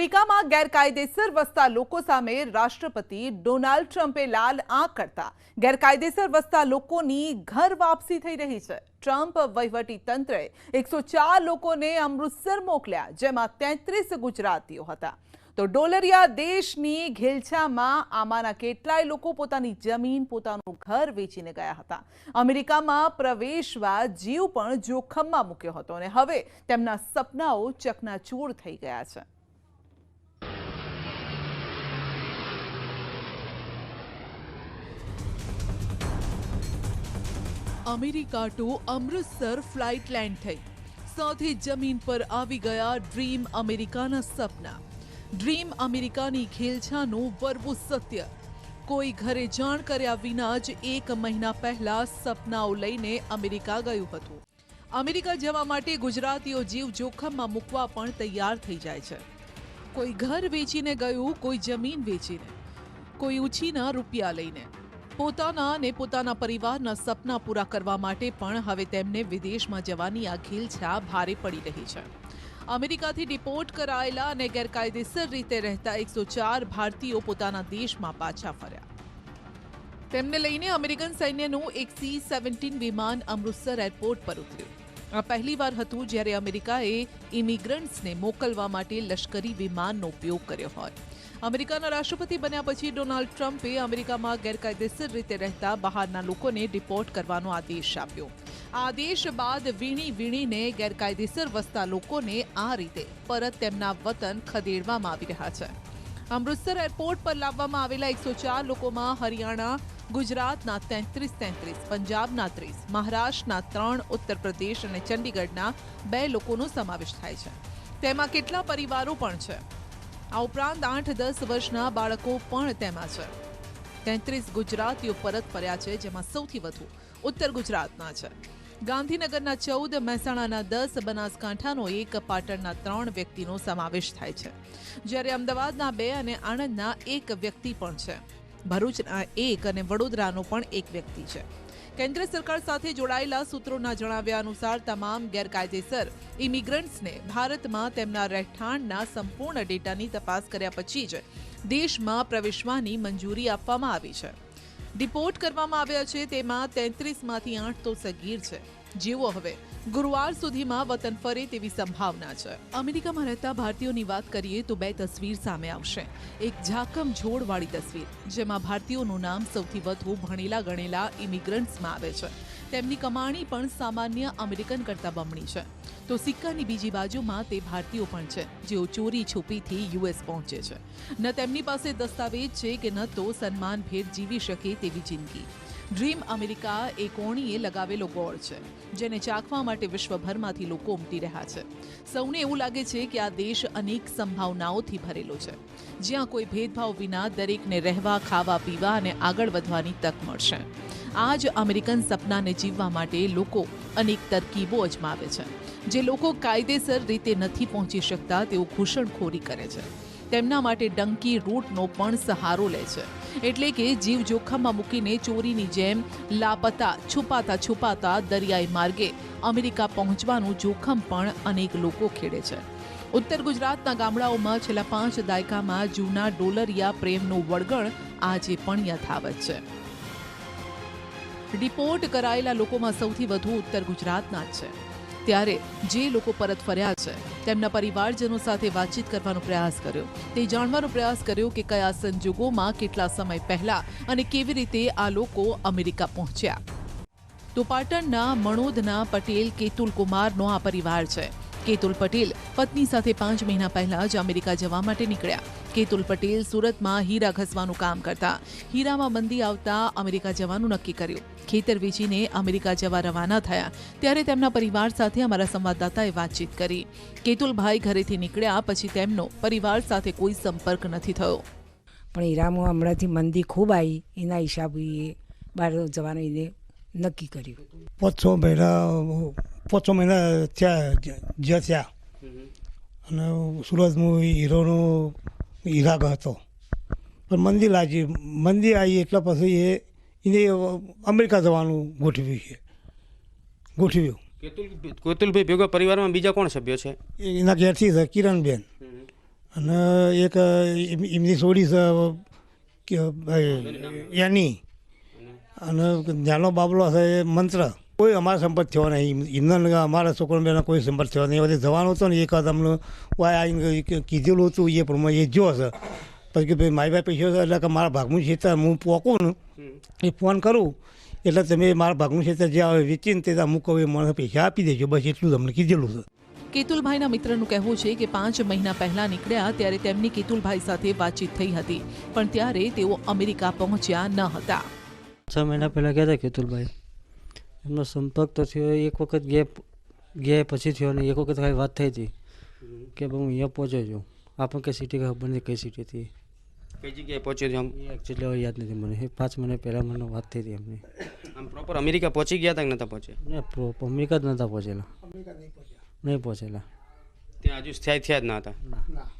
અમેરિકામાં ગેરકાયદેસર વસતા લોકો સામે રાષ્ટ્રપતિ ડોનાલ્ડ ટ્રમ્પે લાલ આંખ કરતા. ગેરકાયદેસર વસતા લોકોની ઘર વાપસી થઈ રહી છે. ટ્રમ્પ વહીવટી તંત્રે એકસો ચાર લોકોને અમૃતસર મોકલ્યા, જેમાં તેત્રીસ ગુજરાતીઓ હતા. તો ડોલરિયા દેશની ઘેલછામાં આમાંના કેટલાય લોકો પોતાની જમીન, પોતાનું ઘર વેચીને ગયા હતા. અમેરિકામાં પ્રવેશવા જીવ પણ જોખમમાં મૂક્યો હતો અને હવે તેમના સપનાઓ ચકનાચૂર થઈ ગયા છે. America to Amritsar flight land થઈ. સાથે જમીન પર આવી ગયા ડ્રીમ અમેરિકાના સપના. ડ્રીમ અમેરિકાની ખેલછાનું વરવું સત્ય. કોઈ ઘરે જાણ કર્યા વિના જ એક મહિના પહેલા સપનાઓ લઈને અમેરિકા ગયું હતું. અમેરિકા જવા માટે ગુજરાતીઓ જીવ જોખમમાં મૂકવા પણ તૈયાર થઈ જાય છે. કોઈ ઘર વેચીને ગયું, કોઈ જમીન વેચીને. કોઈ ઉછીના રૂપિયા લઈને. પોતાના અને પોતાના પરિવારના સપના પૂરા કરવા માટે પણ હવે તેમને વિદેશમાં જવાની આ ઘીલછા ભારે પડી રહી છે. અમેરિકાથી ડિપોર્ટ કરાયેલા અને ગેરકાયદેસર રીતે રહેતા એકસો ચાર ભારતીયો પોતાના દેશમાં પાછા ફર્યા. તેમને લઈને અમેરિકન સૈન્યનું એક સી સેવન્ટીન વિમાન અમૃતસર એરપોર્ટ પર ઉતર્યું. આ પહેલીવાર હતું જ્યારે અમેરિકાએ ઇમિગ્રન્ટ્સને મોકલવા માટે લશ્કરી વિમાનનો ઉપયોગ કર્યો હોય. અમેરિકાના રાષ્ટ્રપતિ બન્યા પછી ડોનાલ્ડ ટ્રમ્પે અમેરિકામાં ગેરકાયદેસર રીતે રહેતા બહારના લોકોને ડિપોર્ટ કરવાનો આદેશ આપ્યો. આ આદેશ બાદ વીણી વીણીને ગેરકાયદેસર વસતા લોકોને આ રીતે પરત તેમના વતન ખદેડવામાં આવી રહ્યા છે. અમૃતસર એરપોર્ટ પર લાવવામાં આવેલા એકસો ચાર લોકોમાં હરિયાણા ગુજરાતના તેત્રીસ તેત્રીસ, પંજાબના ત્રીસ, મહારાષ્ટ્રના ત્રણ, ઉત્તર પ્રદેશ અને ચંડીગઢના બે લોકોનો સમાવેશ થાય છે. તેમાં કેટલા પરિવારો પણ છે? આ ઉપરાંત આઠ, દસ વર્ષના બાળકો પણ તેમાં છે. તેત્રીસ ગુજરાતીઓ પરત ફર્યા છે, જેમાં સૌથી વધુ ઉત્તર ગુજરાતના છે. ગાંધીનગરના ચૌદ, મહેસાણાના દસ, બનાસકાંઠાનો એક, પાટણના ત્રણ વ્યક્તિનો સમાવેશ થાય છે. જ્યારે અમદાવાદના બે અને આણંદના એક વ્યક્તિ પણ છે. ભરૂચના એક અને વડોદરાનો પણ એક વ્યક્તિ છે. કેન્દ્ર સરકાર સાથે જોડાયેલા સૂત્રોના જણાવ્યા અનુસાર તમામ ગેરકાયદેસર ઇમિગ્રન્ટ્સને ભારતમાં તેમના રહેઠાણના સંપૂર્ણ ડેટાની તપાસ કર્યા પછી જ દેશમાં પ્રવેશવાની મંજૂરી આપવામાં આવી છે. ડિપોર્ટ કરવામાં આવ્યા છે, તેમાં તેત્રીસમાંથી આઠ તો સગીર છે. જેઓ હવે ગુરુવાર સુધીમાં વતન ફરે તેવી સંભાવના છે. અમેરિકામાં રહેતા ભારતીયોની વાત કરીએ તો બે તસવીર સામે આવશે. એક ઝાકમ ઝોળવાળી તસવીર, જેમાં ભારતીયોનું નામ સૌથી વધુ ભણેલા ગણેલા ઇમિગ્રન્ટ્સમાં આવે છે. તેમની કમાણી પણ સામાન્ય અમેરિકન કરતાં બમણી છે. તો સિક્કાની બીજી બાજુમાં તે ભારતીયો પણ છે, જેઓ ચોરી છુપીથી યુએસ પહોંચે છે. ન તેમની પાસે દસ્તાવેજ છે કે ન તો સન્માનભેર જીવી શકે તેવી જિંદગી. ડ્રીમ અમેરિકા એ કોણીએ લગાવેલો ગોળ છે, જેને ચાખવા માટે વિશ્વભરમાંથી લોકો ઉમટી રહ્યા છે. સૌને એવું લાગે છે કે આ દેશ અનેક સંભાવનાઓથી ભરેલો છે. જ્યાં કોઈ ભેદભાવ વિના દરેકને રહેવા, ખાવા, પીવા અને આગળ વધવાની તક મળશે. આ જ અમેરિકન સપનાને જીવવા માટે લોકો અનેક તરકીબો અજમાવે છે. જે લોકો કાયદેસર રીતે નથી પહોંચી શકતા તેઓ ઘૂસણખોરી કરે છે. તેમના માટે ડંકી, રૂટનો પણ સહારો લે છે. એટલે કે જીવ જોખમમાં મૂકીને ચોરીની જેમ લાપતા, છુપાતા છુપાતા દરિયાઈ માર્ગે અમેરિકા પહોંચવાનું જોખમ પણ અનેક લોકો ખેડે છે. ઉત્તર ગુજરાતના ગામડાઓમાં છેલ્લા પાંચ દાયકામાં જૂના ડોલરિયા પ્રેમનું વળગણ આજે પણ યથાવત છે. રિપોર્ટ કરાયેલા લોકોમાં સૌથી વધુ ઉત્તર ગુજરાતના છે. ત્યારે જે લોકો પરત ફર્યા છે, તેમના પરિવારજનો સાથે વાતચીત કરવાનો પ્રયાસ કર્યો. તે જાણવાનો પ્રયાસ કર્યો કે કયા સંજોગોમાં કેટલા સમય પહેલા અને કેવી રીતે આ લોકો અમેરિકા પહોંચ્યા. તો પાટણના મણોદના પટેલ કેતુલ કુમારનો આ પરિવાર છે. કેતુલ પટેલ પત્ની સાથે પાંચ મહિના પહેલા જ અમેરિકા જવા માટે નીકળ્યા. કેતુલ પટેલ સુરતમાં હીરા ઘસવાનું કામ કરતા. હીરામાં મંદી આવતા અમેરિકા જવાનું નક્કી કર્યું. ખેતર વેચીને અમેરિકા જવા રવાના થયા. ત્યારે તેમના પરિવાર સાથે અમારા સંવાદદાતાએ વાતચીત કરી. કેતુલભાઈ ઘરેથી નીકળ્યા પછી તેમનો પરિવાર સાથે કોઈ સંપર્ક નથી થયો. પણ હીરામાં હમણાંથી મંદી ખૂબ આવી. એના હિસાબે એ બહાર જવાનું એને નક્કી કર્યું. પાંચસો મહિના પાંચસો મહિના થયા જ્યાં થયા. અને સુરતમાં હીરોનો હીરાગ હતો. પણ મંદી લાગી મંદી આવી એટલે પછી એ એને અમેરિકા જવાનું ગોઠવ્યું છે. ગોઠવ્યું. કેતુલ કેતુલભાઈ ભેગો પરિવારમાં બીજા કોણ સભ્યો છે? એના ઘેરથી છે કિરણબેન. અને એક એમની સોડી છે એની અને નાનો બાબલો છે એ મંત્ર. કોઈ અમારા સંપર્ક થયો નહીં. એમના અમારા છોકરા બેના કોઈ સંપર્ક થયો નહીં. બધે જવાનું હતો ને એક વાર અમને વાય આવીને કીધેલું હતું એ પ્રમાણે એ જો હશે. પછી કે ભાઈ મારી પાસે પૈસા છે એટલે કે મારા ભાગનું ક્ષેત્ર હું પોકું ને એ ફોન કરું. એટલે તમે મારા ભાગનું ક્ષેત્ર જે આવે વેચીને તે અમુક હવે મને પૈસા આપી દેજો. બસ એટલું તમને કીધેલું છે. કેતુલભાઈના મિત્રનું કહેવું છે કે પાંચ મહિના પહેલા નીકળ્યા ત્યારે તેમની કેતુલભાઈ સાથે વાતચીત થઈ હતી. પણ ત્યારે તેઓ અમેરિકા પહોંચ્યા ન હતા. છ મહિના પહેલાં ગયા હતા કેતુલભાઈ. એમનો સંપર્ક તો થયો એક વખત ગેપ ગયા પછી થયો ને એક વખત કાંઈ વાત થઈ હતી કે ભાઈ હું અહીંયા પહોંચ્યો છું. આપણે કઈ સિટી ખબર નથી કઈ સિટી હતી. કઈ જગ્યાએ પહોંચ્યો છે આમ? એકચ્યુઅલી હવે યાદ નથી મને. પાંચ મહિના પહેલાં મને વાત થઈ હતી એમની. આમ પ્રોપર અમેરિકા પહોંચી ગયા હતા કે નતા પહોંચ્યા? ને પ્રોપર અમેરિકા જ નહોતા પહોંચેલા. નહીં પહોંચેલા. ત્યાં હજુ સ્થાયી થયા જ ન હતા? ના.